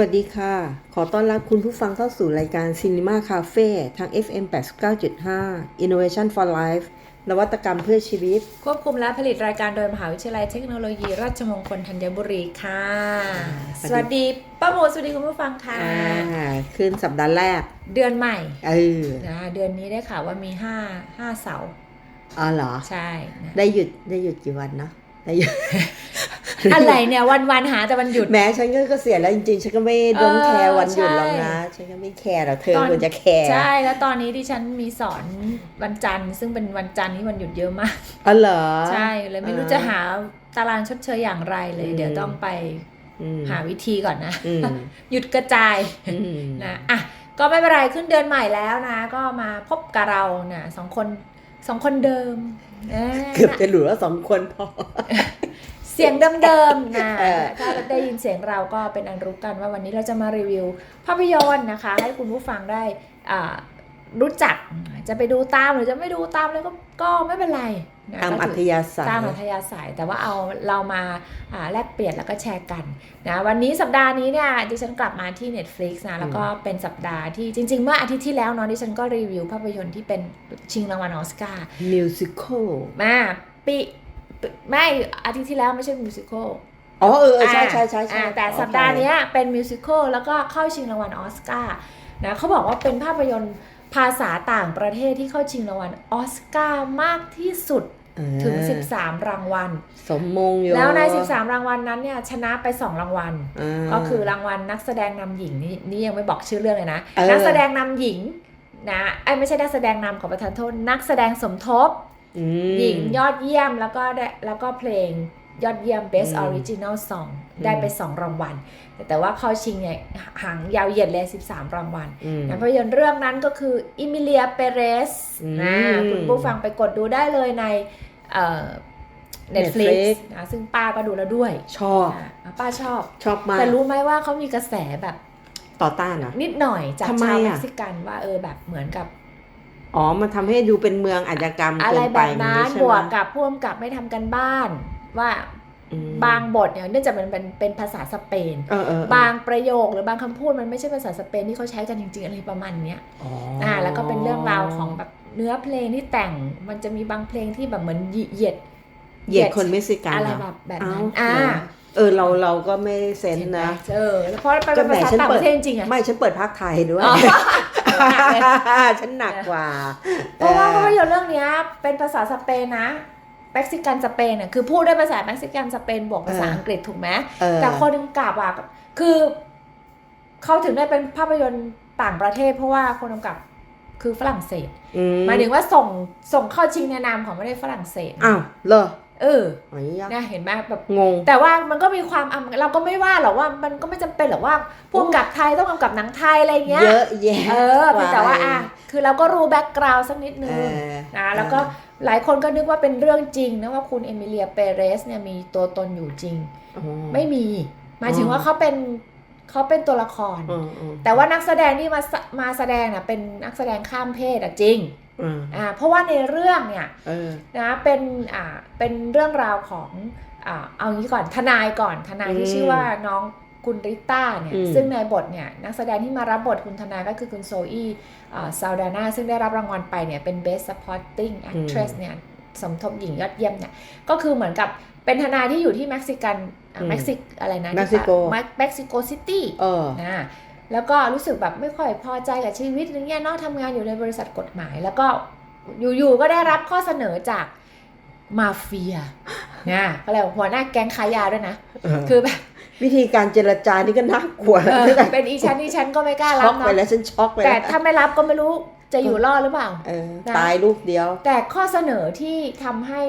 วัสดีค่ะ ขอต้อนรับคุณผู้ฟังเข้าสู่รายการ Cinema Cafe ทาง FM 89.5 Innovation for Life นวัตกรรมเพื่อชีวิต ควบคุมและผลิตรายการโดยมหาวิทยาลัยเทคโนโลยี ราชมงคลธัญบุรีค่ะ สวัสดีสวัสดีป้าโมสวัสดีคุณผู้ฟังค่ะอ่าขึ้นสัปดาห์แรก เดือนใหม่ เออนะเดือนนี้ได้ข่าวว่ามี5 5เสาร์อ๋อเหรอ ใช่นะได้หยุดได้หยุดกี่วันเนาะได้หยุด อะไรเนี่ยวันวันๆหาแต่วันหยุด แม้ฉันก็เกษียณแล้วจริงๆ ฉันก็ไม่ดนเออแคร์วันหยุดหรอกใช่นะ ฉันก็ไม่แคร์หรอกเธอตอนควรจะแคร์ ใช่ แล้วตอนนี้ที่ฉันมีสอนวันจันทร์ ซึ่งเป็นวันจันทร์ที่วันหยุดเยอะมากอ๋อเหรอ ใช่เลยไม่รู้อ่าจะหาตารางชดเชยอย่างไรเลยอืมเดี๋ยวต้องไปอืมหาวิธีก่อนนะอืมหยุดกระจายอืมนะอะก็ไม่เป็นไรขึ้นเดือนใหม่แล้วนะ ก็มาพบกับเรานะสองคนสองคนเดิมเอ้ยเกือบจะเหลือสองคนพอ เสียงเดิมๆนะเออถ้าได้ยินเสียงเราก็เป็นอันรู้กันว่าวันนี้เราจะมารีวิว ภาพยนตร์นะคะ ให้คุณผู้ฟังได้อ่ารู้จักจะไปดูตามหรือจะไม่ดูตามเลยก็ก็ไม่เป็นไรนะตามก็อัถืธยาศัยตามอัธยาศัยแต่ว่าเอาเรามาอ่าแลกเปลี่ยนแล้วก็แชร์กันนะวันนี้สัปดาห์นี้เนี่ยดิฉันกลับมาที่ Netflix นะแล้วก็เป็นสัปดาห์ที่จริง ๆ เมื่ออาทิตย์ที่แล้วเนาะดิฉันก็รีวิวภาพยนตร์ที่เป็นชิงรางวัลออสการ์มิวสิคลมาปีปี ไม่อาทิตย์ที่แล้วไม่ใช่มิวสิควลอ๋อเออเออใช่ใช่ใช่ใช่อ่าแต่สัปดาห์เนี้ยเป็นมิวสิควลแล้วก็เข้าชิงรางวัลออสการ์นะเขาบอกว่าเป็นภาพยนตร์ภาษาต่างประเทศที่เข้าชิงรางวัลออสการ์มากที่สุดเออถึง 13 รางวัล สมมงอยู่แล้วใน 13 รางวัลนั้นเนี่ยชนะไป 2 รางวัลาก็คือรางวัลนักแสดงนำหญิงนี่นี่ยังไม่บอกชื่อเรื่องเลยนะเออนักแสดงนำหญิงนะไอ้ยไม่ใช่นักแสดงนำขอประทานโทษนักแสดงสมทบอืม หญิงยอดเยี่ยมแล้วก็ได้แล้วก็เพลงยอดเยี่ยม Best อืม Original Song อืมได้ไป 2 รางวัลแต่แต่ว่าเข้าชิงเนี่ยหางยาวเหยียดเลย 13 รางวัลอืมนะภาพยนตร์เรื่องนั้นก็คืออิมิเลียเปเรสอืมนะคุณผู้ฟังไปกดดูได้เลยในเอ่อ Netflix Netflix นะซึ่งป้าก็ดูแล้วด้วย ชอบนะป้าชอบชอบมากแต่รู้ไหมว่าเขามีกระแสแบบต่อต้านเหรอนิดหน่อยจากทำไมชาวอะเม็กซิกันว่าเออแบบเหมือนกับ อ๋อ มันทำให้ดูเป็นเมืองอาชญากรรมอะเกิไรนแบไปบนั้นใช่บไหมวกกับพ่วงกับไม่ทำกันบ้านว่าอืมบางบทเนี่ยเนื่องจากมันเป็นเป็นภาษาสเปนเออเออเออบางประโยคหรือบางคำพูดมันไม่ใช่ภาษาสเปนที่เขาใช้กันจริงๆอะไรประมาณเนี้ยอ๋ออ่าแล้วก็เป็นเรื่องราวของแบบเนื้อเพลงที่แต่งมันจะมีบางเพลงที่แบบเหมือนเหยียดเหยียดคนเม็กซิกันอะไรเหแบรอบแบบเอ้านั้นอ่าเหรอเออเราเราก็ไม่เซนเห็นไหมนะ เออแล้วเพราะมันเป็นภาษาต่างประเทศจริงๆอะไม่ฉันเปิดภาคไทยด้วยอ๋อ หนักเลยฉันหนักกว่า เพราะว่าภาพยนตร์เรื่องเนี้ยเป็นภาษาสเปนนะเม็กซิกันสเปนอะคือพูดได้ภาษาเม็กซิกันสเปนบวกภาษาเอออัอังกฤษถูกไหมเออแต่คนกำกับอะคือเขาถึงได้เป็นภาพยนตร์ต่างประเทศ เพราะว่าคนกำกับคือฝรั่งเศสอืหมายถึงว่าส่งส่งเข้าชิงในนามของประเทศฝรั่งเศสอ้าวเหรอ เอออ๋อยักษ์เนี่ยเห็นไหมแบบ งง แต่ว่ามันก็มีความอะเราก็ไม่ว่าหรอกว่ามันก็ไม่จำเป็นหรอกว่าพวกำกับไทยต้องกำกับหนังไทยอะไรเงี้ยเยอะแยะเออเพียงแต่ว่าอะคือเราก็รู้แบ็กกราวด์สักนิดนึเองอนะแล้วก็หลายคนก็นึกว่าเป็นเรื่องจริงนะว่าคุณเอมิเลียเปเรสเนี่ยมีตัวตนอยู่จริงอ๋อไม่มี หมายถึงว่าเขาเป็นเขาเป็นตัวละครอืมอืมแต่ว่านักแสดงที่มาสมาแสดงน่ะเป็นนักแสดงข้ามเพศอะจริง อืมอ่าเพราะว่าในเรื่องเนี่ยเออนะเป็นอ่าเป็นเรื่องราวของอ่าเอางี้ก่อนทนายก่อนทนายที่อืมชื่อว่าน้องคุณริต้าเนี่ยอืมซึ่งในบทเนี่ยนักแสดงที่มารับบทคุณทนายก็คือคุณโซอี้ซาวดาน่าซึ่งได้รับรางวัลไปเนี่ยเป็น Best Supporting Actress เนี่ยสมทบหญิงยอดเยี่ยมเนี่ยก็คือเหมือนกับเป็นทนายที่อยู่ที่เม็กซิกันอะอืมเม็กซิกอะไรนะเม็กซิโกเม็กซิโกซิตี้เออนะ แล้วก็รู้สึกแบบไม่ค่อยพอใจกับชีวิตอย่างเงี้ยเนาะทำงานอยู่ในบริษัทกฎหมาย แล้วก็อยู่ๆก็ได้รับข้อเสนอจากมาเฟียนะก็เลยกว่าหัวหน้าแก๊งค้ายาด้วยนะ คือแบบวิธีการเจรจานี่ก็น่ากลัวเออแล้วเป็นอีชั้นอีชั้นก็ไม่กล้ารัช็อบกไปเนาะแล้วฉันช็อกไปแต่แล้วถ้าไม่รับก็ไม่รู้จะอยู่รอดหรือเปล่าเออนะตายลูกเดียว แต่ข้อเสนอที่ทำให้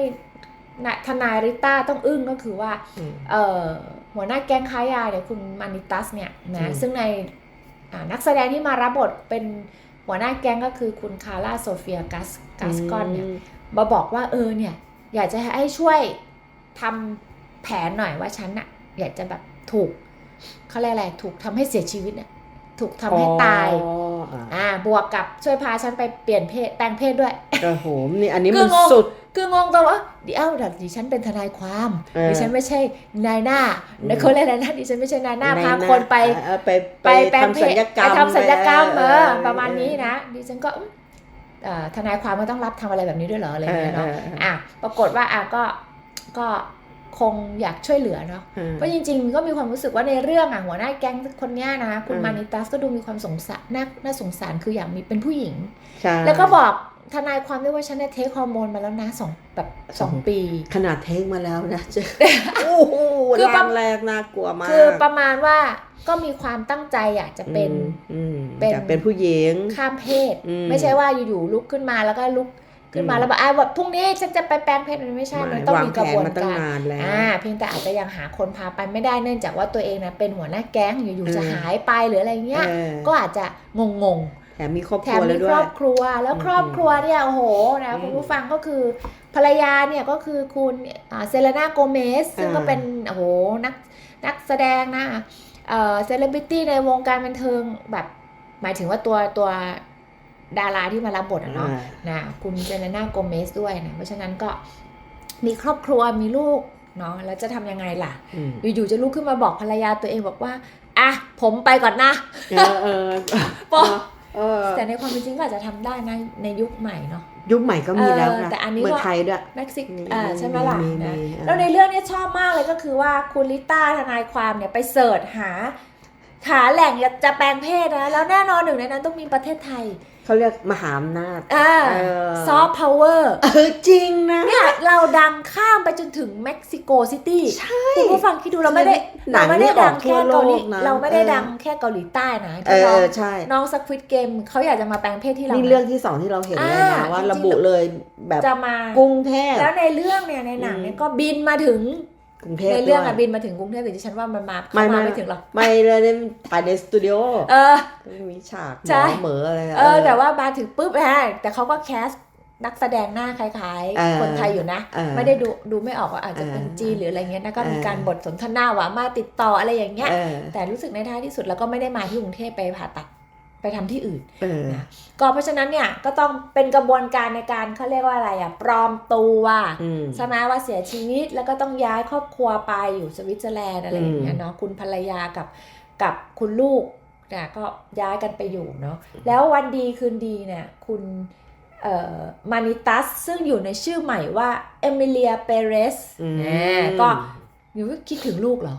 นะทนายริต้าต้องอึ้งก็คือว่าอืมเอ่อหัวหน้าแก๊งค้ายาเนี่ยคุณมานิตัสเนี่ยอืนะมซึ่งในอ่า นักแสดงที่มารับบทเป็นหัวหน้าแก๊งก็คือคุณคาร่าโซเฟียกัสกัสกอนเนี่ยมาบอกว่าเออเนี่ย อยากจะให้ช่วยทำแผนหน่อยว่าฉันน่ะอยากจะแบบถูกเขาเรียกอะไรถูกทำให้เสียชีวิตเนี่ย ถูกทำให้ตายอ๋ออะอ่าบวกกับช่วยพาฉันไปเปลี่ยนเพศแปลงเพศด้วยโอ้โหนี่อันนี้คืมัอนงงสุดคืองงตัวว่าเดี๋ยวเดี๋ยวดิฉันเป็นทนายความเออดิฉันไม่ใช่นายหน้าอืมเขาเรียกอะไรนะดิฉันไม่ใช่นายหน้าในพาคนไปเออไปไปแปลงทำเพสัศญญกรรมไปทำสัญญกรรมเออเออประมาณนี้นะดิฉันก็อืมเอ่อทนายความก็ต้องรับทำอะไรแบบนี้ด้วยเหรออะไรอย่างเงี้ยเนาะเออเออเอออะปรากฏว่าอะก็ก็ คงอยากช่วยเหลือเนาะเออเพราะจริงๆก็มีความรู้สึกว่าในเรื่องอะหัวหน้าแก๊งคนเนี้ยนะคุณอืมมานิตัสก็ดูมีความสงสารน่าน่าสงสารคืออยากมีเป็นผู้หญิงใช่แล้วก็บอกทนายความด้วยว่าฉันเนี่ยเทคฮอร์โมนมาแล้วนะสองแบบสองปี ขนาดเทคมาแล้วนะเจ๊โอ้โหคือแรประงแรกน่ากลัวมาก คือประมาณว่าก็มีความตั้งใจอยากจะเป็นอืมเป็นอยากเป็นผู้หญิงข้ามเพศอืมไม่ใช่ว่าอยู่ๆลุกขึ้นมาแล้วก็ลุก ขึ้นมาอืมแล้วบอกอ่าแบบพรุ่งนี้ฉันจะไปแปลงเพศมันไม่ใช่มันต้องวางมีแผกระนบวนมาตั้งการนานแล้วอ่าเพียงแต่อาจจะยังหาคนพาไปไม่ได้เนื่องจากว่าตัวเองนะเป็นหัวหน้าแก๊งอยู่อืมๆจะหายไปหรืออะไรเงี้ยเออก็อาจจะงงแถมมีครอบๆคแถรัมวแล้มีวด้ครวอยบครัวแล้วอืมครอบครัวเนี่ยโอ้โหนะอืมคุณผู้ฟังก็คือภรรยาเนี่ยก็คือคุณอ่าเซเลนาโกเมสซึ่งก็อ่าเป็นโอ้โหนักนักแสดงนะเอ่อเซเลบริตี้ในวงการบันเทิงแบบหมายถึงว่าตัวตัว ดาราที่มารับบทอะเนาะอ่านะคุณเจเลน่าโกเมสด้วยนะ เพราะฉะนั้นก็มีครอบครัวมีลูกเนาะแล้วจะทำยังไงล่ะอืมอยู่ๆจะลุกขึ้นมาบอกภรรยาตัวเองบอกว่า อะ ผมไปก่อนนะเออเออบอกเออแต่ในความเป็นจริงก็อาจจะทำได้นะในยุคใหม่เนาะยุคใหม่ก็มีแล้วเออนะแต่อันนี้เมือก็งไทยด้วยเม็กซิกมีอ่าใช่ไหมล่ะมีนะมีอ่าแล้วในเรื่องเนี้ยชอบมากเลยก็คือว่าคุณลิต้าทนายความเนี่ยไปเสิร์ชหาหาแหล่งจะแปลงเพศนะ แล้วแน่นอนหนึ่งในนั้นต้องมีประเทศไทย เขาเรียกมหาอำนาจอ่าเออซอฟต์พาวเวอร์เออจริงนะเนี่ยเราดังข้ามไปจนถึงเม็กซิโกซิตี้ใช่คุณผู้ฟังคิดดูเราไม่ได้หนัเรางไม่ได้นี่อดัอกงทั่แค่วโลเกาหลีกนะเราไม่ได้เออดังแค่เกาหลีใต้นะเอที่น้องอใช่น้องสควิตเกมเขาอยากจะมาแปลงเพศที่เรานี่นะเรื่องที่สองที่เราเห็นเลยอ่านะว่าจริงๆระบุเลยแบบจะมากรุงเทพแล้วในเรื่องเนี่ยในหนังเนี่ยอืมก็บินมาถึง กรุงเทพในเรื่องด้อะวยบินมาถึงกรุงเทพแต่ดิฉันว่ามันมาไม่เข้ามาไม่ไม่ถึงหรอกไม่เลยเนี่ยถ่ายในสตูดิโอเออมีฉากหใช่มอเหมออะไระเออแต่ว่ามาถึงปุ๊บนะแต่เขาก็แคสนักแสดงหน้าคล้ายเออๆคนไทยอยู่นะเออไม่ได้ดูดูไม่ออกว่าอาจจะเป็นเออจีนหรืออะไรเงี้ยแล้วก็มีเออการบทสนทนาว่ามาติดต่ออะไรอย่างเงี้ยเออแต่รู้สึกในท้ายที่สุดแล้วก็ไม่ได้มาที่กรุงเทพไปผ่าตัด ไปทำที่อื่นเออนะก็เพราะฉะนั้นเนี่ยก็ต้องเป็นกระบวนการในการเขาเรียกว่าอะไรอะปลอมตัวอืมใช่ไหมว่าเสียชีวิตแล้วก็ต้องย้ายครอบครัวไปอยู่สวิตเซอร์แลนด์อะไรอย่างเงี้ยเนาะคุณภรรยากับกับคุณลูกเนี่ยก็ย้ายกันไปอยู่เนาะแล้ววันดีคืนดีเนี่ยคุณเอ่อมานิตัสซึ่งอยู่ในชื่อใหม่ว่าเอมิเลียเปเรสอืมก็อยู่ก็คิดถึงลูกเหรอ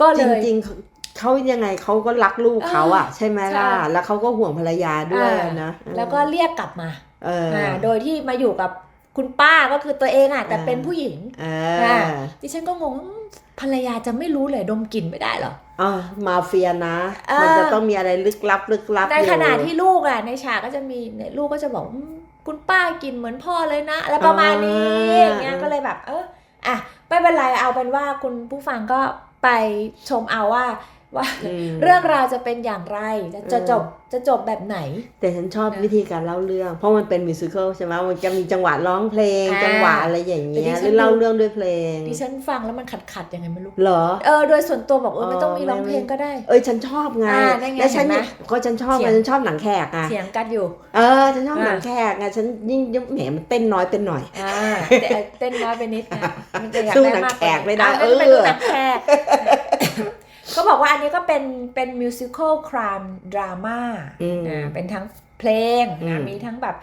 ก็เลจยริงๆ เขาเขายังไงเขาก็รักลูกเขาอะใช่ไหมล่ะใช่แล้วเขาก็ห่วงภรรยาด้วยอ่านะ แล้วก็เรียกกลับมาเอออ่าโดยที่มาอยู่กับคุณป้าก็คือตัวเองอะแต่อ่าเป็นผู้หญิงเออ่าอดิฉันก็งงอืมภรรยาจะไม่รู้เลยดมกลิ่นไม่ได้เหรออะมาเฟียนะเออมันจะต้องมีอะไรลึกลับลึกลับในอยู่ขณะที่ลูกอะในฉากก็จะมีเนี่ยลูกก็จะบอกอืมคุณป้ากลิ่นเหมือนพ่อเลยนะอะไรประมาณนี้อ่าอย่างเงี้ยก็เลยแบบ เอออะไม่เป็นไรเอาเป็นว่าคุณผู้ฟังก็ไปชมเอาว่า ว่ามเรื่องราวจะเป็นอย่างไร จะจะเออจบจะจบแบบไหน แต่ฉันชอบนะวิธีการเล่าเรื่อง เพราะมันเป็นมิวสิควลใช่ไหมมันจะมีจังหวะร้องเพลงอ่าจังหวะอะไรอย่างแต่เงี้ดิยฉัหนรือเล่าดูเรื่องด้วยเพลง ดิฉันฟังแล้วมันขัดขัดๆยังไงไม่รู้เหรอเออโดยส่วนตัวบอกเออไม่ต้องมีอ๋อร้องเพลงก็ได้ เอ้ยฉันชอบไงอ่าได้ไงแล้วฉันเห็นไหมก็ฉันชอบเถีไงยงฉันชอบหนังแขกไงเถียงกันอยู่ เออฉันชอบอ่าหนังแขกไงฉันยิ่งยิ่งแหมมันเต้นน้อยเป็นหน่อยอ่าแต่เต้นน้อยไปนิดนะมันจะอยากสู้ได้หนังมากแขกไม่ได้อะงั้นไปเออดูหนังแขก ก็บอกว่าอันนี้ก็เป็นเป็นมิวสิควลครามดราม่าอืมอ่าเป็นทั้งเพลงอืนะมมีทั้งแบบ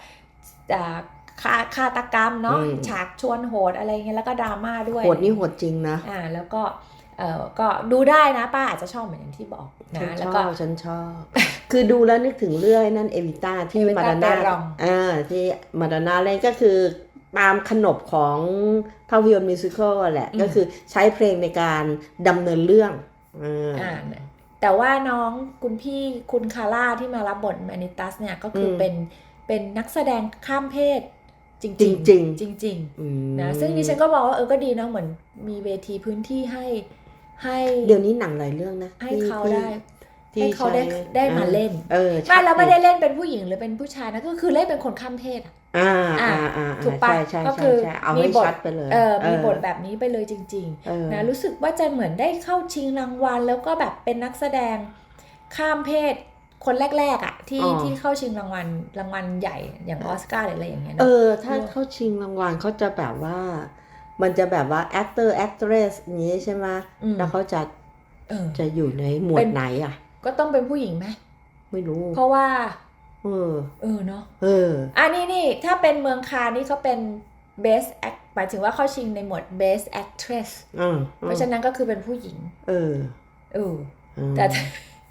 อ่าฆาฆาตกรรมเนาะอืมฉากชวนโหดอะไรเงี้ยแล้วก็ดราม่าด้วยโหดนี่โหดจริงนะอ่าแล้วก็เออก็ดูได้นะป้าอาจจะชอบเหมือนอย่างที่บอกฉันนะชแล้วอก็บฉันชอบ คือดูแล้วนึกถึงเรื่องไอ้นั่นเอวิต้าที่เอวิมาต้าดาน่าเปรองอ่าที่มาดาน่าเล่นก็คือตามขนบของภาพยนตร์มิวสิควลแหละ ก็คือใช้เพลงในการดำเนินเรื่อง อ่าอ่าแต่ว่าน้องคุณพี่คุณคาร่าที่มารับบทแมนิตัสเนี่ยก็คืออมเป็นเป็นนักแสดงข้ามเพศจริงจริงๆจริงอืมๆนะซึ่งดิฉันก็บอกว่าเออก็ดีนะเหมือนมีเวทีพื้นที่ให้ให้เดี๋ยวนี้หนังหลายเรื่องนะให้ที่เขาที่ได้ที่ ให้เขาได้ใช้ได้มาเล่นเออไม่เราไม่ได้เล่นเป็นผู้หญิงหรือเป็นผู้ชายนะก็คือเล่นเป็นคนข้ามเพศอะอ่าอ่าอ่าอ่าถูกปะใช่ใช่ก็ใช่คือใช่เอามีให้บทชัดไปเลยเออมีบทแบบนี้ไปเลยจริงเออๆนะรู้สึกว่าจะเหมือนได้เข้าชิงรางวัล แล้วก็แบบเป็นนักแสดงข้ามเพศคนแรกๆอะที่อ๋อที่เข้าชิงรางวัลรางวัลใหญ่อย่างออสการ์หรืออะไรอย่างเงี้ยเอเนาะอถ้าเข้าชิงรางวัลเขาจะแบบว่า มันจะแบบว่า actor actress อย่างนี้ใช่ไหมอืมแล้วเขาจะเออจะอยู่ในหมวเป็ดนไหนอะ ก็ต้องเป็นผู้หญิงไหมไม่รู้ เพราะว่า เออ เออเนาะเออ อันนี้นี่ถ้าเป็นเมืองคานนี่เขาเป็น best act หมายถึงว่าเข้าชิงในหมวด best actress อ่าเพราะฉะนั้นก็คือเป็นผู้หญิง เออ เออเออแต่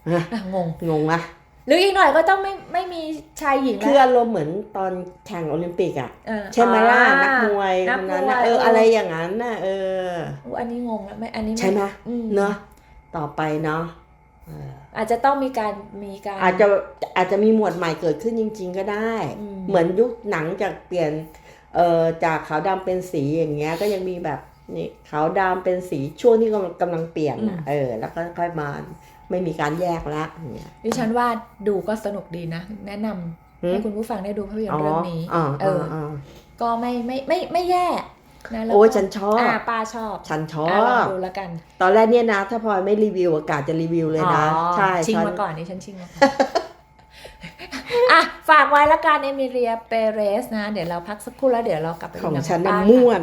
อะอะงง งงอะหรืออีกหน่อยก็ต้องไม่ไม่มีชายหญิงคือแล้วอารมณ์เหมือนตอนแข่งโอลิมปิกอะเออใช่ไหมล่ะอ่านักมวยนัคกนมนั้นวน่ะยเอออะไรอย่างนั้นน่ะเอออุ๊ยอันนี้งงแล้วไหมอันนี้ใช่ไหมอืมเนาะต่อไปเนาะเอออาจจะต้องมีการมีการ อาจจะอาจจะมีหมวดใหม่เกิดขึ้นจริง ๆ ก็ได้อืมเหมือนยุคหนังจากเปลี่ยนเอ่อจากขาวดำเป็นสีอย่างเงี้ยก็ยังมีแบบนี่ขาวดำเป็นสีช่วงที่กำลังกำลังเปลี่ยนน่ะเออ แล้วก็ค่อยมาไม่มีการแยกละอย่างเงี้ยดิฉันว่าดูก็สนุกดีนะ แนะนำหืมให้คุณผู้ฟังได้ดูภาพยนตร์เรื่องนี้อ๋อเออ๋อออ๋อก็ไม่ไม่ไม่ไม่แย่ นะแล้วโอ้ยก็ฉันชอบ อ่าป้าชอบฉันชออะลองบดูแล้วกัน ตอนแรกเนี่ยนะ ถ้าพลอยไม่รีวิวอากาศจะรีวิวเลยนะ อ๋อใช่ชิงฉัน มาก่อนนี่ฉันชิงมาก่อนอะ ฝากไว้ละกันเอมิเรียเปเรสนะ เดี๋ยวเราพักสักครู่แล้วเดี๋ยวเรากลับไปของดูหนังฉันป้าน่ะค่ะ ม่วน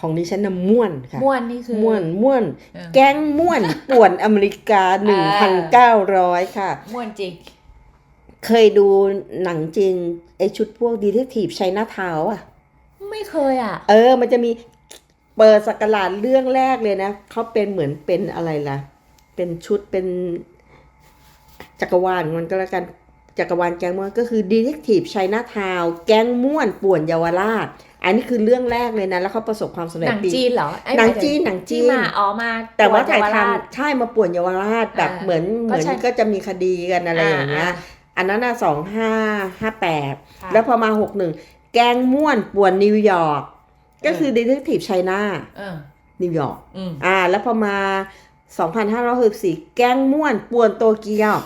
ของดิฉันน่ะม่วนค่ะม่วนนี่คือ ม่วนม่วน เออ แก๊งม่วนป่วนอเมริกา 1,900 ค่ะม่วนจริง เคยดูหนังจีนไอชุดพวกดีเทคทีฟไชน่าทาวอะ ไม่เคยอะ เออ มันจะมีเปิดสกราดเรื่องแรกเลยนะเขาเป็นเหมือนเป็นอะไรล่ะ เป็นชุดเป็นจักรวาลมันก็แล้วกันจักรวาลแก๊งม่วนก็คือดีเทคทีฟไชน่าทาวแก๊งม่วนป่วนเยาวราช อันนี้คือเรื่องแรกเลยนะแล้วเขาประสบความสำเร็หจนังปีจีนเหรอไอ้หนังมายถึจีนหนังจีนที่มาอ๋อมาแต่ว่าตัถ่ายเวทรชำใช่มาป่วนเยาวราชแบบอ่าเหมือนเหมือนก็ใช่ก็จะมีคดีกันอะไรอย่างเงี้ยอ่าอันนั้นน่ะสองห้าห้าแปดค่ะแล้วพอมาหกหนึ่งแกงม่วนป่วนนิวยอร์กก็คือดีเทคทีฟไชน่าเออนิวยอร์กอืมอ่า แล้วพอมา2564แกงม่วนป่วนโตเกียว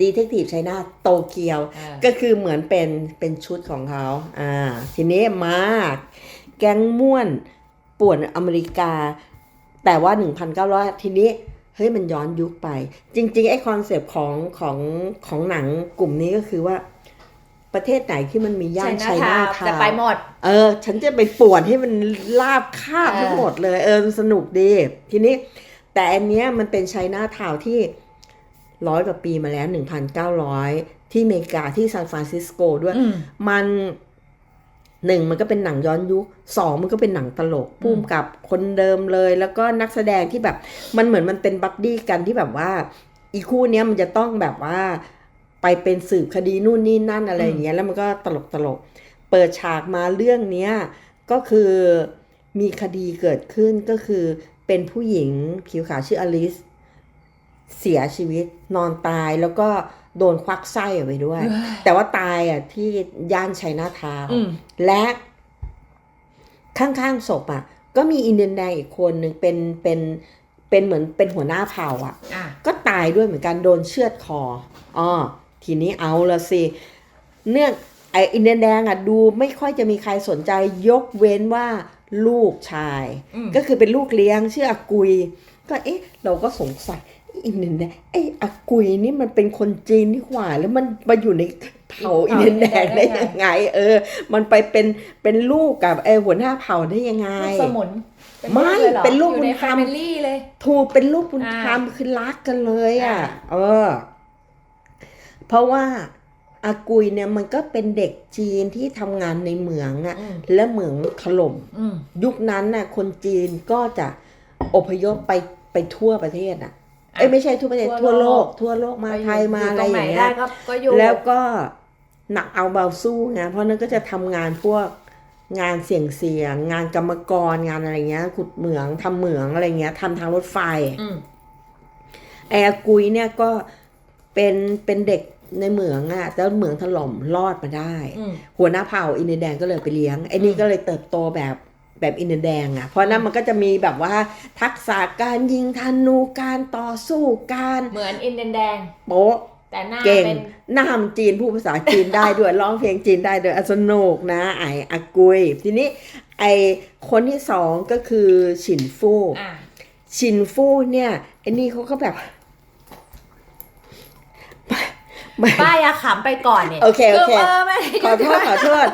ดีเทคทีฟไชน่าโตเกียวเออก็คือเหมือนเป็นเป็นชุดของเขาอ่าทีนี้มาแก๊งม่วนป่วนอเมริกา แต่ว่า 1,900 ทีนี้ เฮ้ยมันย้อนยุคไป จริง ๆ ไอ้คอนเซปต์ของของของหนังกลุ่มนี้ก็คือว่า ประเทศไหนที่มันมีย่านไชน่าทาวจะไปหมด เออ ฉันจะไปป่วนให้มันลาบคาบเออทั้งหมดเลย เออมันสนุกดี ทีนี้ แต่อันเนี้ยมันเป็นไชน่าทาวน์ที่ ร้อยกว่าปีมาแล้ว 1,900 ที่อเมริกาที่ซานฟรานซิสโกด้วยอืมมันหนึ่งมันก็เป็นหนังย้อนยุคสองมันก็เป็นหนังตลกพุ่มกับคนเดิมเลย แล้วก็นักแสดงที่แบบ มันเหมือนมันเป็นบัดดี้กันที่แบบว่า อีคู่เนี้ยมันจะต้องแบบว่า ไปเป็นสืบคดีนู่นนี่นั่นอะไรอย่างเงี้ยแล้วมันก็ตลกตลกเปิดฉากมาเรื่องเนี้ยก็คือมีคดีเกิดขึ้นก็คือเป็นผู้หญิงผิวขาวชื่ออลิส เสียชีวิตนอนตายแล้วก็โดนควักไส้ออกไปด้วยเอ้ยแต่ว่าตายอะที่ย่านชัยนาทาวน์อืมและข้างๆศพอะ ก็มีอินเดียนแดงอีกคนหนึ่งเป็นเป็นเป็นเหมือนเป็นหัวหน้าเผ่าอะอะ ก็ตายด้วยเหมือนกันโดนเชือดคออ๋อทีนี้เอาละสิเนื่องไออินเดียนแดงอะดูไม่ค่อยจะมีใครสนใจยกเว้นว่าลูกชายอืมก็คือเป็นลูกเลี้ยงชื่ออากุย ก็เอ๊ะ เราก็สงสัย อินเดียนแดงไอ้อากุยนี่มันเป็นคนจีนนี่หว่า แล้วมันมาอยู่ในเผ่าอินเดียนแดงได้ยังไง เออ มันไปเป็นเป็นลูกกับไอ้หัวหน้าเผ่าได้ยังไงสมุนไม่เป็นลูกบุญธรรมเลยถูกเป็นลูกบุญธรรมคือรักกันเลยอะ เออ เพราะว่าอากุยเนี่ยมันก็เป็นเด็กจีนที่ทำงานในเหมืองอะและเหมืองถล่มยุคนั้นน่ะ คนจีนก็จะอพยพไปไปทั่วประเทศอะ เอ้ยไม่ใช่ทั่วประเทศทั่ทั่ววโลโลกกทั่วโลกมาปไทยมาอะไรอย่างตรหนเงี้ยด้ก็ก็อยู่แล้วก็หนักเอาเบาสู้ไงเพราะนั้นก็จะทำงานพวกงานเสี่ยงเสียง งานกรรมกรงานอะไรเงี้ยขุดเหมืองทำเหมืองอะไรเงี้ยทำทางรถไฟอืมไอ้อากุยเนี่ยก็เป็นเป็นเด็กในเหมืองอะ่ะแล้วเหมืองถล่มรอดมาได้อืมหัวหน้าเผ่าอินเดียแดงก็เลยไปเลี้ยงไอ้นี่ก็เลยเติบโตแบบ แบบอินเดียแดงอะ่ะเพราะนั้นมันก็จะมีแบบว่าทักษะการยิงธนูการต่อสู้การเหมือนอินเดียนแดงโป๊ะแต่หน้าเก่งเป็นหน้าทำจีนพูดภาษาจีนได้ด้วยร้องเพลงจีนได้ด้วยอะสนุกนะ ไออากุย ทีนี้ไอคนที่สองก็คือฉินฟู่อะชินฟู่เนี่ยไอ้นี่เขาก็แบบไม่ป้าอย่าขำไปก่อนเนี่ยโอเคโอเคเออไม่ขอโทษขอโทษ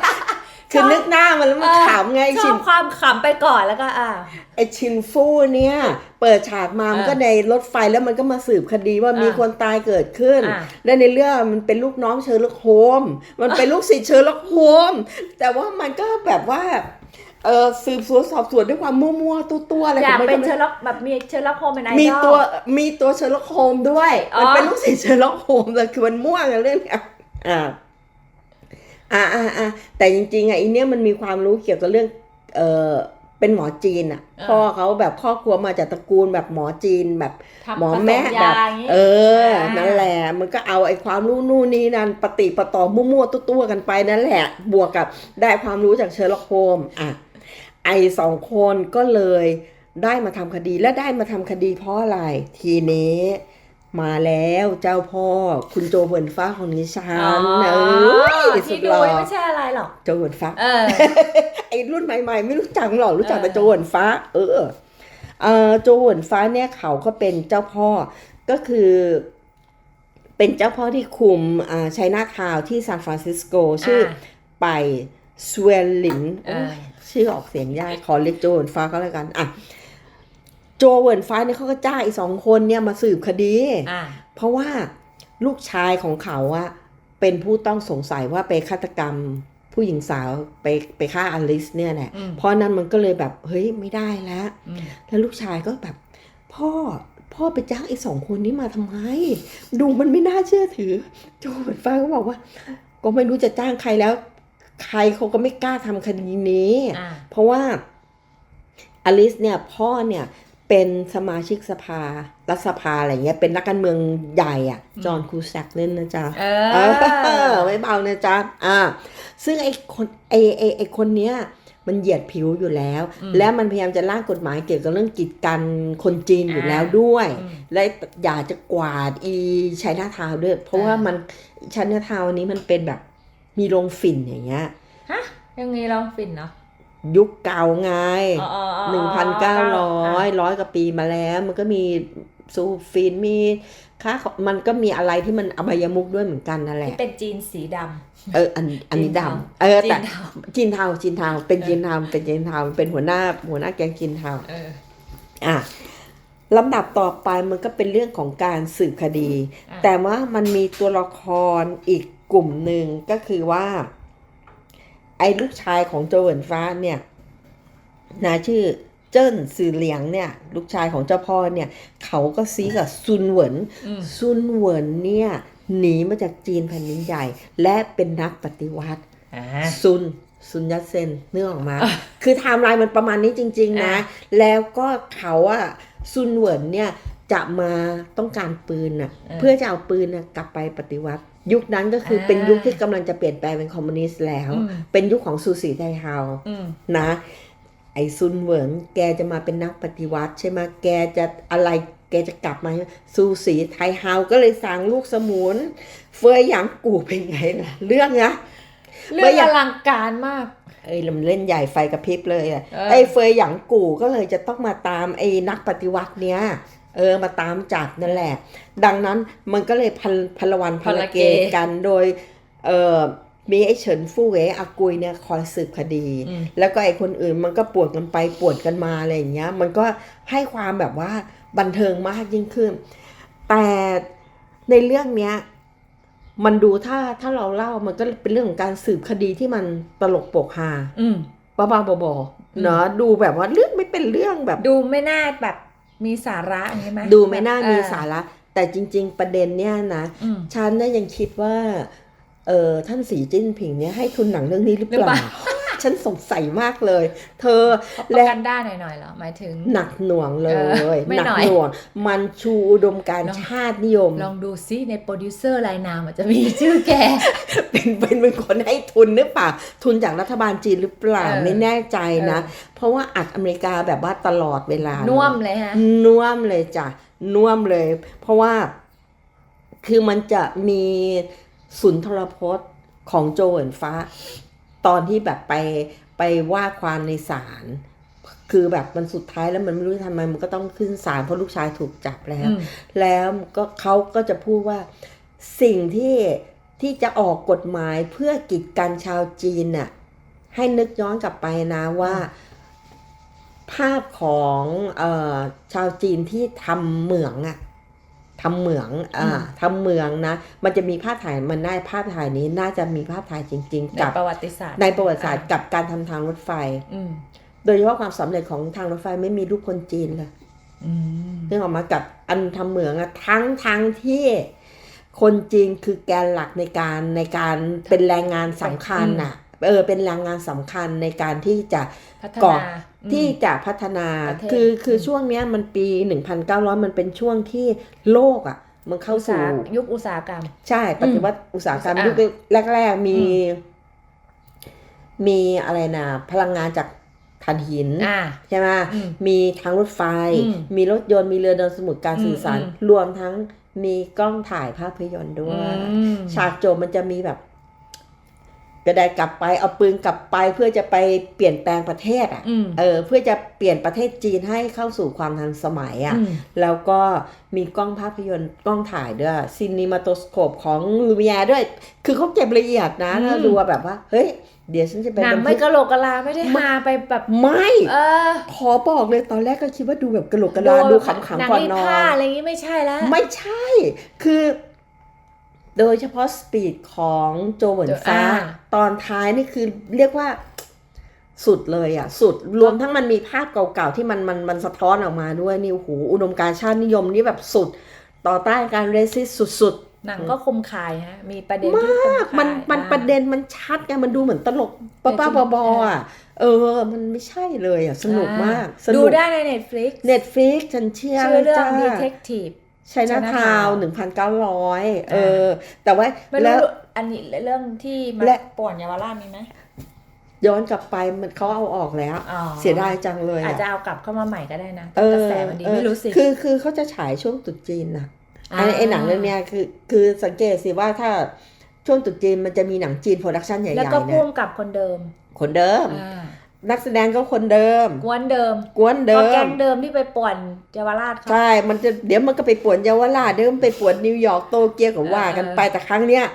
คือนึกหน้ามันแล้วมันขำไงชชิอนบความขำไปก่อนแล้วก็อ่า ไอชินฟู่เนี่ย เปิดฉากมามันก็เออในรถไฟแล้วมันก็มาสืบคดีว่าอะมีคนตายเกิดขึ้น อะ และในเรื่องมันเป็นลูกน้องเชอร์ล็อกโฮมส์มันเป็นลูกศิษย์เชอร์ล็อกโฮมส์แต่ว่ามันก็แบบว่าเออสืบสวนสอบสวนด้วยความมั่วๆตัวๆอะไรอขยาอกงมันเป็นก็เชไม่อร์ล็อกแบบมีเชอร์ล็อกโฮมเป็นไอดอล มีตัวมีตัวเชอร์ล็อกโฮมส์ด้วย อ๋อ มันเป็นลูกศิษย์เชอร์ล็อกโฮมส์แต่คือมันม่วงอะเรื่องเนี้ยอ่า อ่าอ่าอ่าแต่จริงๆอะอีเนี้ยมันมีความรู้เกี่ยวกับเรื่องเออเป็นหมอจีนอะพ่อเขาแบบครอบครัวมาจากตระกูลแบบหมอจีนแบบทำหมอแม่ผสแบบยาย่างงี้เอออ่านั่นั่นแหละมันก็เอาไอ้ความรู้นู่นนี่นั่นปฏิปต่อมั่วๆตัวๆกันไปนั่นแหละ บวกกับได้ความรู้จากเชอร์ล็อกโฮมส์อะไอ้สองคนก็เลยได้มาทำคดีและได้มาทำคดีเพราะอะไรทีนี้ มาแล้วเจ้าพ่อคุณโจเวิร์นฟ้าของนิชาอ๋อนเออสุที่ดดูหล่อไม่ใช่อะไรหรอกโจเวิร์นฟ้าเออไอ้รุ่นใหม่ ๆ ไม่รู้จักหรอกรู้จักแต่เออโจหวนฟ้า เออเออโจหวนฟ้าเนี่ยเขาก็เป็นเจ้าพ่อก็คือ เป็นเจ้าพ่อที่คุมอ่าชัยนาทาวน์ที่ซานฟรานซิสโกชื่ออไปสเวลลินเออชื่อออกเสียงยากขอเรียกโจหวนฟ้าก็แล้วกันอะ โจหวนฟ้าเนี่ยเขาก็จ้างอีกสองคนเนี่ยมาสืบคดี อ่าเพราะว่าลูกชายของเขาอะเป็นผู้ต้องสงสัยว่าไปฆาตกรรม ผู้หญิงสาวไปไปฆ่าอลิสเนี่ยแหละอืมเพราะนั้นมันก็เลยแบบเฮ้ยไม่ได้แล้ว อืมแล้วลูกชายก็แบบ พ่อพ่อไปจ้างไอ้สองคนนี้มาทำไม ดูมันไม่น่าเชื่อถือ โจเหมือนฟ้าก็บอกว่า ก็ไม่รู้จะจ้างใครแล้ว ใครเขาก็ไม่กล้าทำคดีนี้ อ่าเพราะว่าอลิสเนี่ยพ่อเนี่ย เป็นสมาชิกสภา รัฐสภาอะไรเงี้ย เป็นนักการเมืองใหญ่อะจอห์นคูแซกเล่นนะจ๊ะเอเอออ ไม่เบานะจ๊ะ อ่า ซึ่งไอ้คนไอ้ไอ้ไอ้คนเนี้ยมันเหยียดผิวอยู่แล้วอืมและมันพยายามจะร่างกฎหมายเกี่ยวกับเรื่องกีดกันคนจีนอยู่อ่าแล้วด้วยอืมและอยากจะกวาดอีไชน่าทาวน์ด้วย เพราะว่าอ่ามัมันไชน่าทาวน์นี้มันเป็นแบบมีโรงฝิ่นอย่างเงี้ย ฮะ ยังไงเราฟินเนาะ ยุคเก่าไงอ๋ออ๋ออ๋อหนึ่งพันเก้าร้อยอะร้อยกว่าปีมาแล้ว มันก็มีซูฟินมีค่ามันก็มีอะไรที่มันอบายมุกด้วยเหมือนกันนั่นแหที่ละเป็นจีนสีดเอออันอันนี้จีนเทาดำเออำจีแต่นเทาจีนเทาจีนเทาเป็นจีนเทาเป็นจีนเทาเป็นหัวหน้าหัวหน้าแก๊งจีนเทาเอออะลำดับต่อไปมันก็เป็นเรื่องของการสืบคดีอะแต่ว่ามันมีตัวละครอีกกลุ่มหนึ่งก็คือว่า ไอ้ลูกชายของโจเหวินฟ้าเนี่ยนะชื่อเจิ้นซือเหลียงเนี่ยลูกชายของเจ้าพ่อเนี่ยเขาก็ซีกับซุนเหวินอืมซุนเหวินเนี่ยหนีมาจากจีนแผ่นดินใหญ่ และเป็นนักปฏิวัติอ่าซุนซุนยัตเซนเนื้อออกมา คือไทม์ไลน์มันประมาณนี้จริง ๆนะอะแล้วก็เขาอะซุนเหวินเนี่ยจะมาต้องการปืนอะเพื่อจะเอาปืนน่ะกลับไปปฏิวัติยุคนั้นก็คือเป็นยุคที่กำลังจะเปลี่ยนแปลงเป็นคอมมิวนิสต์แล้วอืมเป็นยุคของซูสีไทเฮาอืมนะ ไอ้ซุนเหวินแกจะมาเป็นนักปฏิวัติ ใช่ไหมแกจะอะไรแกจะกลับมาซูสีไทเฮาก็เลยสั่งลูกสมุน เฟยหยางกูเป็นไงล่ะ เรื่องนะเรื่องอลังการมากเอ้ยลำเล่นใหญ่ไฟกระพริบเลยอะเออไอ้เฟยหยางกู่ก็เลยจะต้องมาตามไอ้นักปฏิวัติเนี้ย เออมาตามจับนั่นแหละ ดังนั้นมันก็เลยพันพลวันพลเกกันโดยเออมีไอ้เฉินฟู่เอ๋อากุยเนี่ยคอยสืบคดีอืมแล้วก็ไอ้คนอื่นมันก็ปวดกันไปปวดกันมาอะไรอย่างเงี้ย มันก็ให้ความแบบว่าบันเทิงมากยิ่งขึ้น แต่ในเรื่องเนี้ยมันดูถ้าถ้าเราเล่ามันก็เป็นเรื่องของการสืบคดีที่มันตลกโปกฮาอืมบ้าบ้าๆบอๆเนาะดูแบบว่าเรื่องไม่เป็นเรื่องแบบ ดูไม่น่าแบบ มีสาระอย่างนี้ไหมดูไม่น่ามีเออสาระ แต่จริง ๆ ประเด็นเนี้ยนะอืมฉันน่ะยังคิดว่าเอเออท่านสีจิ้นผิงเนี่ยให้ทุนหนังเรื่องนี้หรือเปหรือเปล่าล่า ฉันสงสัยมากเลย เธอเขาปและระกันได้หน่อยๆเหรอหมายถึง หนักหน่วงเลเออยไม่หนัหน่อยหน่วง มันชูอุดมการณ์ลองชาตินิยม ลองดูซิในโปรดิวเซอร์รายนามอาจจะมีชื่อแก เป็นเป็นเป็นคนให้ทุนหรือเปล่า ทุนจากรัฐบาลจีนหรือเปล่าเออไม่แน่ใจนะเออเพราะว่าอัดอเมริกาแบบว่าตลอดเวลาน่วมเลยเลยฮะน่วมเลยจ้ะน่วมเลย เพราะว่าคือมันจะมีสุนทรพจน์ของโจเหินฟ้า ตอนที่แบบไปไปว่าความในศาลคือแบบมันสุดท้ายแล้วมันไม่รู้จะทำไมมันก็ต้องขึ้นศาลเพราะลูกชายถูกจับแล้วอืมแล้วก็เขาก็จะพูดว่าสิ่งที่ที่จะออกกฎหมายเพื่อกีดกันชาวจีนน่ะให้นึกย้อนกลับไปนะว่า ภาพของเออชาวจีนที่ทำเหมืองอะ ทำเหมืองอ่าอืมทำเหมืองนะ มันจะมีภาพถ่ายมันได้ภาพถ่ายนี้น่าจะมีภาพถ่ายจริงในๆกับประวัติศาสตร์ ในประวัติศาสตร์กับการทำทางรถไฟอืมโดยเฉพาะความสำเร็จของทางรถไฟไม่มีรูปคนจีนเลยอืมนึกออกมากับอันทำเหมืองอะทั้งทั้งที่คนจีนคือแกนหลักในการในการเป็นแรงงานสำคัญน่ะเออเป็นแรงงานสำคัญในการที่จะพัฒก่อนาอืม ที่จะพัฒนาประเทศคือคืออืมช่วงเนี้ยมันปี 1,900 มันเป็นช่วงที่โลกอะ มันเข้าอุตสาสู่หยุคอุตสาหกรรม ใช่ปฏิวัติอุตสาหกรรมอะยุคแรก ๆ มีอืมีอะไรนะพลังงานจากถ่านหินอ่าใช่ไหมอืมมีทางรถไฟอืมมีรถยนต์มีเรือเดินสมุทรการอืมสื่อสารอืมรวมทั้งมีกล้องถ่ายภาพยนตร์ด้วยอืมฉากโจมมันจะมีแบบ จะได้กลับไปเอาปืนกลับไปเพื่อจะไปเปลี่ยนแปลงประเทศอะอืมเออเพื่อจะเปลี่ยนประเทศจีนให้เข้าสู่ความทันสมัยอะอืมแล้วก็มีกล้องภาพยนตร์กล้องถ่ายด้วยซินิมาโตสโคปของลูมิแยร์ด้วย คือเขาเก็บละเอียดนะอืมถ้าดูว่าแบบว่า เฮ้ย เดี๋ยวฉันจะไปหนังบันไม่ทึกกะโหลกกะลาไม่ได้มาไปแบบไม่เออขอบอกเลยตอนแรกก็คิดว่าดูแบบกระโหลกกระลาดูขำๆก่อนนอหงรีดผ้านอะไรอย่างงี้ไม่ใช่แล้วไม่ใช่ คือ โดยเฉพาะสปีดของโจเหวินฟ้าอ่าตอนท้ายนี่คือเรียกว่าสุดเลยอะ สุดรวมทั้งมันมีภาพเก่าๆที่มันมันมันสะท้อนออกมาด้วยนี่โอ้โหอุดมการณ์ชาตินิยมนี่แบบสุด ต่อต้านการเรสิสสุดหนังก็คมคายฮะ มีประเด็นๆที่คมมากคายมันมันอ่าประเด็นมันชัดไงมันดูเหมือนตลกป้าป้าแต่จริงบอๆอะ เออ มันไม่ใช่เลยอะ สนุกมากสดูนุกได้ใน Netflix เน็ตฟิกฉันเชื่อชื่อเรื่องจ้า Detective ใช้หน้าทาวหนึ่งพันเก้าร้อยเออ แต่ว่าไม่แล้รู้วอันนี้เรื่องที่มาและป่วนเยาวราชมีไหมย้อนกลับไปมันเขาเอาออกแล้วอ๋อเสียดายจังเลย อาจจะอะเอากลับเข้ามาใหม่ก็ได้นะเอแต่กระอแสมันดีเออไม่รู้สิคือคือเขาจะฉายช่วงตรุษจีนนะไอ้ไอ้หนังเรื่องเนี้ยคือคือสังเกตสิว่าถ้าช่วงตรุษจีนมันจะมีหนังจีนโปรดักชันใหญ่ๆแล้วก็เนี่พ่ยวงกับคนเดิม คนเดิมอ่า นักแสดงก็คนเดิม กวนเดิมกวนเดิก็แก๊ม งเดิมที่ไปป่วนเยาวราชเขา ใช่ มันจะเดี๋ยวมันก็ไปปวดเยาวราชเดี๋ยวมันไปปวดนิวยอร์กโตเกียวกับว่ากันไปแต่ครั้งเนี้ย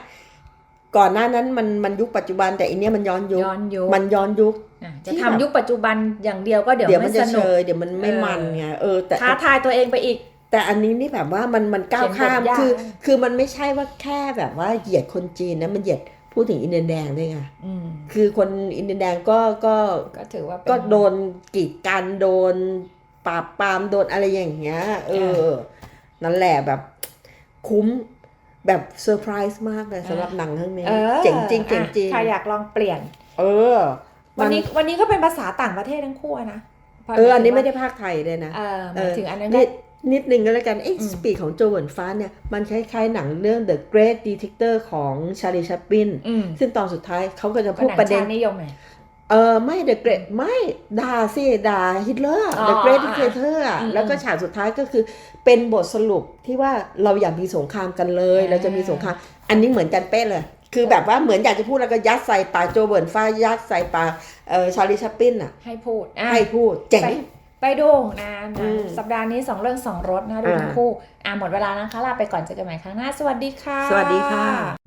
ก่อนหน้านั้นมันมันยุคปัจจุบันแต่อันเนี้ยมันย้อนยุคย้อนยุคมันย้อนยุค อะจะที่ทำแบบ ยุคปัจจุบันอย่างเดียวก็เดี๋ยวเดี๋ยวไม่มันสจะนุเชกยเดี๋ยวมันไม่เออ มันไงเออแต่ท้าทายตัวเองไปอีก แต่อันนี้นี่แบบว่ามันมันก้าวเขียนบทข้ามยาก คือ คือมันไม่ใช่ว่าแค่แบบว่าเหยียดคนจีนนะมันเหยียด พูดถึงอินเดียแดงด้วยไงอืมคือคนอินเดียแดงก็ก็ก็ถือว่าเป็นก็โดนกีดกันโดนปราบปรามโดนอะไรอย่างเงี้ย เออ นั่นแหละแบบคุ้มแบบเซอร์ไพรส์มากเลยสำหรับหนังเรื่องนี้เออเจ๋งจริงเจ๋งจริงอะใครอยากลองเปลี่ยน เออ วันนี้มัวันนี้ก็เป็นภาษาต่างประเทศทั้งคู่อะนะเอออันนี้ไม่ได้ภาคไทยเลยนะเออหมายถึงอันนั้นก็ นิดนิดนึงก็แล้วกันเอ้อืมสปีดของโจเหวินฟ้าเนี่ย มันคล้ายๆหนังเรื่อง The Great Detector ของชาลีชัปปินอืมซึ่งตอนสุดท้ายเขาก็จะก็พูดหนังประเด็นชาตินิยมไงเออไม่ The Great ไม่ด่าสิด่าฮิตเลอร์อ๋อ The Great อะ Dictator อะอืมแล้วก็ฉากสุดท้ายก็คือเป็นบทสรุปที่ว่าเราอยากมีสงครามกันเลยอ่าเราจะมีสงคราม อันนี้เหมือนกันเป๊ะเลย คือแบบว่าเหมือนอยากจะพูดแล้วก็ยัดใส่ปากโจเหวินฟ้ายัดใส่ปากเออชาลีชัปปินอะให้พูดอะให้พูดเจ๋ง ไปไปดูนะหอืนังมสัปดาห์นี้สองเรื่องสองรสนะดูอ่าทั้งคู่ อะหมดเวลานะคะลาไปก่อนเจอกันใหม่ครั้งหน้า สวัสดีค่ะ สวัสดีค่ะ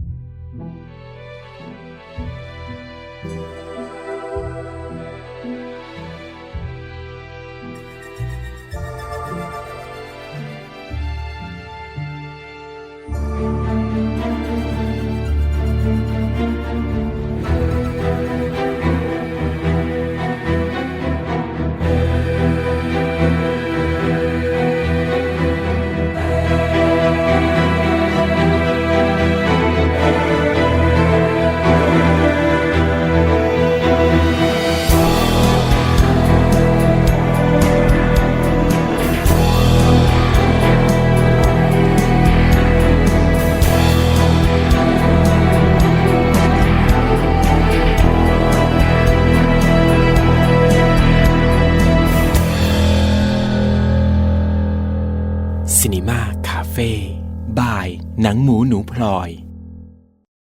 พลอย